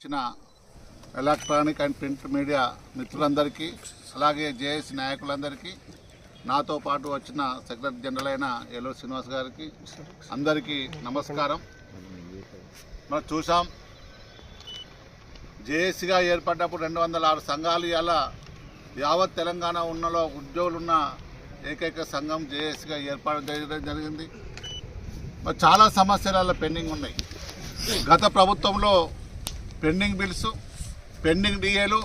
ఇచ్చిన electronic and print media మిత్రులందరికీ అలాగే జేఏసీ నాయకులందరికీ నాతో పాటు వచ్చిన సెక్రటరీ జనరల్ అయిన ఏలూరు శ్రీనివాస్ గారికి అందరికీ నమస్కారం. మనం చూసాం జేఏసీగా ఏర్పడ్డప్పుడు రెండు వందల ఆరు సంఘాలు ఇలా యావత్ తెలంగాణ ఉన్నలో ఉద్యోగులున్న ఏకైక సంఘం జేఏసీగా ఏర్పాటు చేయడం జరిగింది. మరి చాలా సమస్యలలో పెండింగ్ ఉన్నాయి. గత ప్రభుత్వంలో పెండింగ్ బిల్స్ పెండింగ్ డిఏలు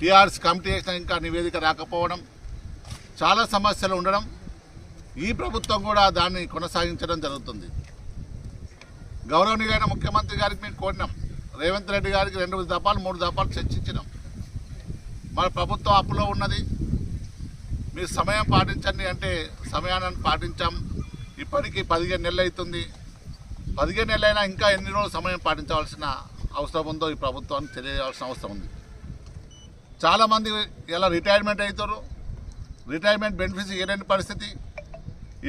టీఆర్ఎస్ కమిటీ చేసిన ఇంకా నివేదిక రాకపోవడం చాలా సమస్యలు ఉండడం ఈ ప్రభుత్వం కూడా దాన్ని కొనసాగించడం జరుగుతుంది. గౌరవనీయులైన ముఖ్యమంత్రి గారికి మేము కోరినాం. రేవంత్ రెడ్డి గారికి రెండు దఫాలు మూడు దఫాలు చర్చించినాం. మన ప్రభుత్వం అప్పులో ఉన్నది. మీరు సమయం పాటించండి అంటే సమయాన్ని పాటించాం. ఇప్పటికీ పదిహేను నెలలు అవుతుంది. పదిహేను నెలలైనా ఇంకా ఎన్ని రోజులు సమయం పాటించవలసిన అవసరం ఉందో ఈ ప్రభుత్వానికి తెలియజేయాల్సిన అవసరం ఉంది. చాలామంది ఇలా రిటైర్మెంట్ అవుతారు రిటైర్మెంట్ బెనిఫిట్స్ ఇవ్వలేని పరిస్థితి.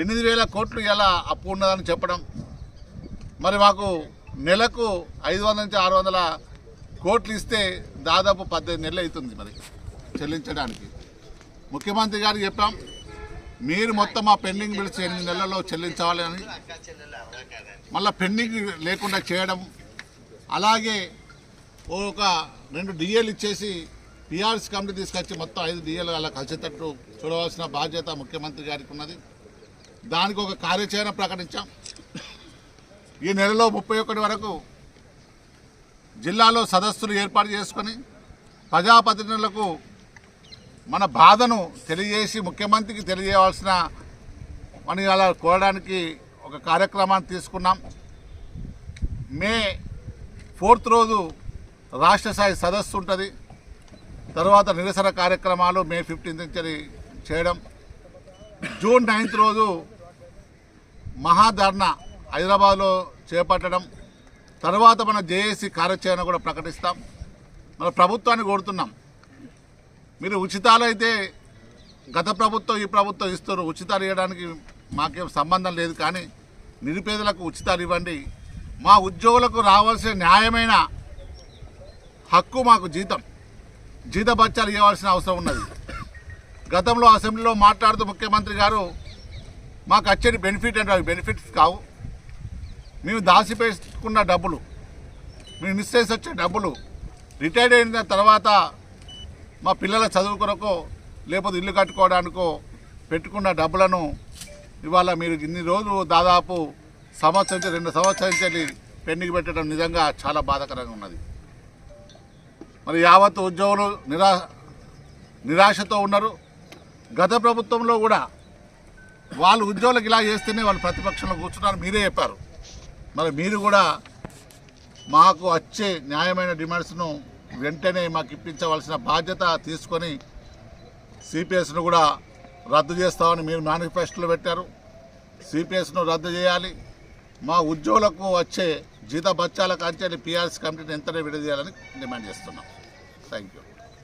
ఎనిమిది వేల కోట్లు ఎలా అప్పు ఉన్నదని చెప్పడం. మరి మాకు నెలకు ఐదు వందల నుంచి ఆరు వందల కోట్లు ఇస్తే దాదాపు పద్దెనిమిది నెలలు అవుతుంది మరి చెల్లించడానికి. ముఖ్యమంత్రి గారికి చెప్పాం మీరు మొత్తం ఆ పెండింగ్ బిల్స్ ఎనిమిది నెలల్లో చెల్లించాలి అని. మళ్ళీ పెండింగ్ లేకుండా చేయడం అలాగే ఒక రెండు డిఏలు ఇచ్చేసి పిఆర్ఎస్ కమిటీ తీసుకొచ్చి మొత్తం ఐదు డిఏలు అలా కలిసేటట్టు చూడవలసిన బాధ్యత ముఖ్యమంత్రి గారికి ఉన్నది. దానికి ఒక కార్యాచరణ ప్రకటించాం. ఈ నెలలో ముప్పై ఒకటి వరకు జిల్లాలో సదస్సులు ఏర్పాటు చేసుకొని ప్రజాప్రతినిధులకు మన బాధను తెలియజేసి ముఖ్యమంత్రికి తెలియజేయవలసిన మనం అలా కోరడానికి ఒక కార్యక్రమాన్ని తీసుకున్నాం. మే ఫోర్త్ రోజు రాష్ట్ర స్థాయి సదస్సు ఉంటుంది. తర్వాత నిరసన కార్యక్రమాలు మే ఫిఫ్టీన్త్ నుంచి చేయడం. జూన్ నైన్త్ రోజు మహాధర్నా హైదరాబాద్లో చేపట్టడం. తర్వాత మన జేఏసీ కార్యాచరణ కూడా ప్రకటిస్తాం. మన ప్రభుత్వాన్ని కోరుతున్నాం. మీరు ఉచితాలు అయితే గత ప్రభుత్వం ఈ ప్రభుత్వం ఇస్తారు ఉచితాలు ఇవ్వడానికి మాకేం సంబంధం లేదు కానీ నిరుపేదలకు ఉచితాలు ఇవ్వండి. మా ఉద్యోగులకు రావాల్సిన న్యాయమైన హక్కు మాకు జీతం. జీత బత్యాలు ఇవ్వాల్సిన అవసరం ఉన్నది. గతంలో అసెంబ్లీలో మాట్లాడుతూ ముఖ్యమంత్రి గారు మాకు వచ్చేది బెనిఫిట్ అంటే బెనిఫిట్స్ కావు. మేము దాచిపెట్టుకున్న డబ్బులు మేము మిస్ చేసి వచ్చే డబ్బులు రిటైర్డ్ అయిన తర్వాత మా పిల్లల చదువు కొరకు లేకపోతే ఇల్లు కట్టుకోవడానికో పెట్టుకున్న డబ్బులను ఇవాళ మీరు ఇన్ని రోజులు దాదాపు సంవత్సరం నుంచి రెండు సంవత్సరాల పెండింగ్ పెట్టడం నిజంగా చాలా బాధాకరంగా ఉన్నది. మరి యావత్ ఉద్యోగులు నిరా నిరాశతో ఉన్నారు. గత ప్రభుత్వంలో కూడా వాళ్ళు ఉద్యోగులకు ఇలా చేస్తేనే వాళ్ళు ప్రతిపక్షంలో కూర్చున్నారు. మీరే చెప్పారు. మరి మీరు కూడా మాకు వచ్చే న్యాయమైన డిమాండ్స్ను వెంటనే మాకు ఇప్పించవలసిన బాధ్యత తీసుకొని సిపిఎస్ను కూడా రద్దు చేస్తామని మీరు మేనిఫెస్టోలో పెట్టారు. సిపిఎస్ను రద్దు చేయాలి. మా ఉద్యోగులకు వచ్చే జీత బత్యాల కంచెని పిఆర్ఎస్ కమిటీని ఎంతనే విడదీయాలని డిమాండ్ చేస్తున్నాం. Thank you